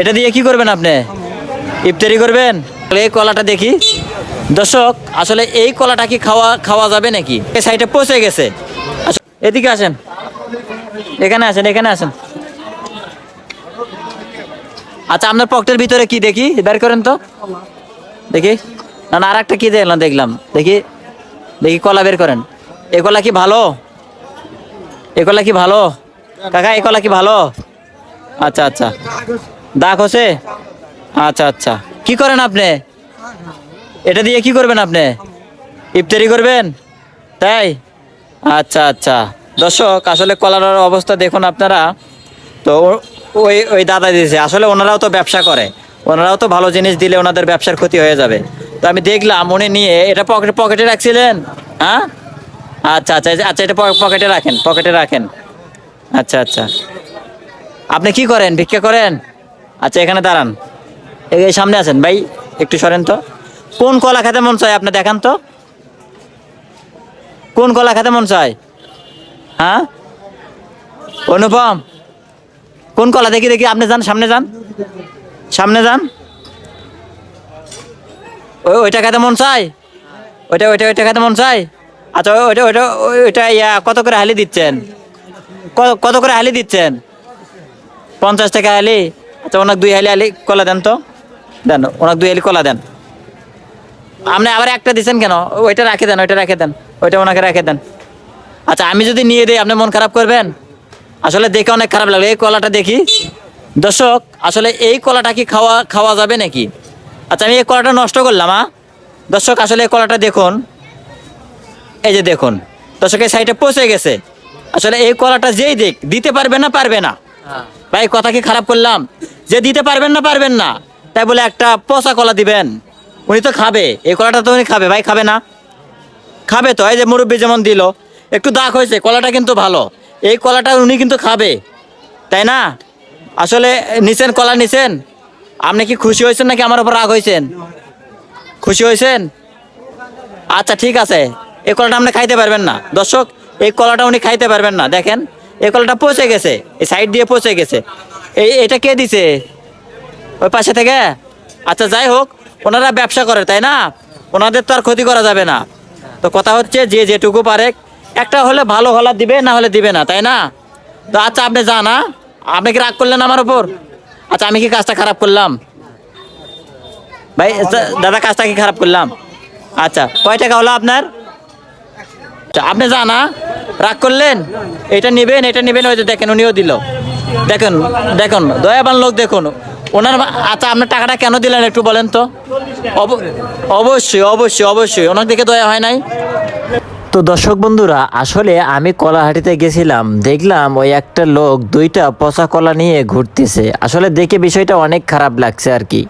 এটা দিয়ে কি করবেন আপনি? ইফতারি করবেন? এই কলাটা দেখি। দর্শক, আসলে এই কলাটা কি খাওয়া খাওয়া যাবে নাকি? এই সাইডে পচে গেছে। এদিকে আসেন। এখানে আসেন এখানে আসেন। আচ্ছা আপনার পকেটের ভিতরে কি দেখি? বের করেন তো। দেখি। না না আর একটা কি দেখলাম দেখলাম। দেখি। দেখি, কলা বের করেন। এ কলা কি ভালো? এ কলা কি ভালো? কাকা, এ কলা কি ভালো? আচ্ছা আচ্ছা। দাগ হচ্ছে আচ্ছা আচ্ছা। কি করেন আপনি? এটা দিয়ে কি করবেন আপনি? ইফতারি করবেন? তাই? আচ্ছা আচ্ছা। দর্শক, আসলে কলার অবস্থা দেখুন আপনারা। তো ওই ওই দাদা দিয়েছে। আসলে ওনারাও তো ব্যবসা করে। ওনারাও তো ভালো জিনিস দিলে ওনাদের ব্যবসার ক্ষতি হয়ে যাবে। তো আমি দেখলাম উনি নিয়ে, এটা পকেটে পকেটে রাখছিলেন? হ্যাঁ? আচ্ছা আচ্ছা আচ্ছা এটা পকেটে রাখেন পকেটে রাখেন। আচ্ছা আচ্ছা। আপনি কি করেন? ভিক্ষা করেন? আচ্ছা এখানে দাঁড়ান। এই সামনে আছেন ভাই, একটু সরেন তো। কোন কলা খেতে মন চায় আপনি দেখান তো। কোন কলা খেতে মন চায়? হ্যাঁ? অনুপম, কোন কলা? দেখি দেখি, আপনি যান, সামনে যান। সামনে যান। ওই ওইটা খেতে মন চায়? ওইটা ওইটা ওইটা খেতে মন চায়? আচ্ছা ওইটা ওইটা ওইটা ইয়া, কত করে হালি দিচ্ছেন? কত করে হালি দিচ্ছেন? পঞ্চাশ টাকা হালি। আচ্ছা ওনাকে দুই হালি আলি কলা দেন তো। দেন ওনাকে দুই হালি কলা দেন। আপনি আবার একটা দিচ্ছেন কেন? ওইটা রাখে দেন ওইটা রেখে দেন। ওইটা ওনাকে রেখে দেন। আচ্ছা আমি যদি নিয়ে দিই আপনি মন খারাপ করবেন? আসলে দেখে অনেক খারাপ লাগল। এই কলাটা দেখি। দর্শক আসলে এই কলাটা কি খাওয়া খাওয়া যাবে নাকি? আচ্ছা আমি এই কলাটা নষ্ট করলাম আ? দর্শক আসলে এই কলাটা দেখুন। এই যে দেখুন। দর্শক এই সাইডে পচে গেছে। আসলে এই কলাটা যেই দেখ দিতে পারবে না পারবে না। ভাই কথা কি খারাপ করলাম? যে দিতে পারবেন না পারবেন না। তাই বলে একটা পচা কলা দিবেন। উনি তো খাবে। এই কলাটা তো উনি খাবে। ভাই, খাবে না? খাবে তো। এই যে মুরব্বী যেমন দিল, একটু দাগ হয়েছে। কলাটা কিন্তু ভালো। এই কলাটা উনি কিন্তু খাবে। তাই না? আসলে নিছেন কলা, নিছেন? আপনি কি খুশি হয়েছেন নাকি আমার উপর রাগ হয়েছেন? খুশি হয়েছেন? আচ্ছা ঠিক আছে। এই কলাটা আপনি খাইতে পারবেন না। দর্শক, এই কলাটা উনি খাইতে পারবেন না। দেখেন, এই কলাটা পচে গেছে। এই সাইড দিয়ে পচে গেছে। এই এটা কে দিছে? ওই পাশে থেকে? আচ্ছা যাই হোক ওনারা ব্যবসা করে তাই না? ওনাদের তো আর ক্ষতি করা যাবে না। তো কথা হচ্ছে যে যেটুকু পারে একটা হলে ভালো হলা দিবে না হলে দিবে না তাই না? তো আচ্ছা আপনি যান? আপনি কি রাগ করলেন আমার ওপর আচ্ছা আমি কি কাজটা খারাপ করলাম? ভাই দাদা কাজটা কি খারাপ করলাম? আচ্ছা কয় টাকা হলো আপনার? আচ্ছা, আপনি যান? রাগ করলেন? এটা নেবেন এটা নেবেন ওই দেখেন উনিও দিল। দেখুন দেখুন, দয়াবান লোক দেখুন। ওনার আচ্ছা আপনার টাকাটা কেন দিলেন একটু বলেন তো? অব- অবশ্যই অবশ্যই অবশ্যই। ওনার দিকে দয়া হয় নাই। তো দর্শক বন্ধুরা, আসলে আমি কলাহাটিতে গেছিলাম। দেখলাম ওই একটা লোক দুইটা পচা কলা নিয়ে ঘুরতেছে। আসলে দেখে বিষয়টা অনেক খারাপ লাগছে আর কি।